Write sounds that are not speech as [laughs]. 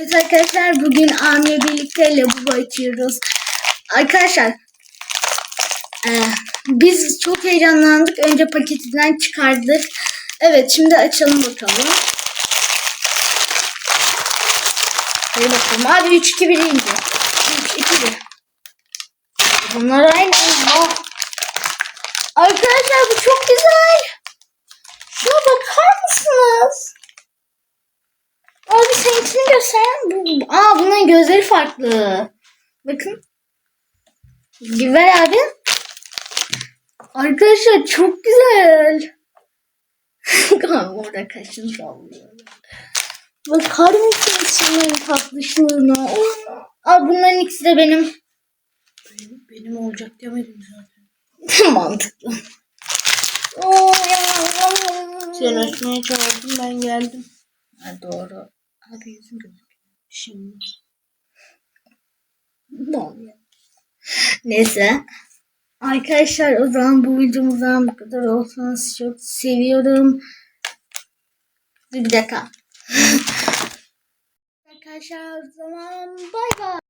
Evet arkadaşlar bugün Amir birlikte lavabo açıyoruz. Arkadaşlar eee, biz çok heyecanlandık. Önce paketinden çıkardık. Evet şimdi açalım bakalım. Hadi bakalım. Abi 3 2 1 indi. 3 2 1. Bunlar aynı. Arkadaşlar bu çok güzel. Şuna bakar mısınız? Abi seninkini gösteren bu. Aa bunların gözleri farklı. Bakın. Ver abi. Arkadaşlar çok güzel. [laughs] Orada kaşını sallıyor. Bakar mısınız şunların tatlışlığına? Aa bunların ikisi de benim. Benim, benim olacak demedim zaten. [laughs] Mantıklı. Oo ya. Sen açmaya çağırdın ben geldim. Ha, doğru. Abi yüzüm gözüküyor. Şimdi. Neyse. Arkadaşlar o zaman bu videomuzdan bu kadar olsun. Sizi çok seviyorum. Bir dakika. [laughs] Arkadaşlar o zaman bay bay.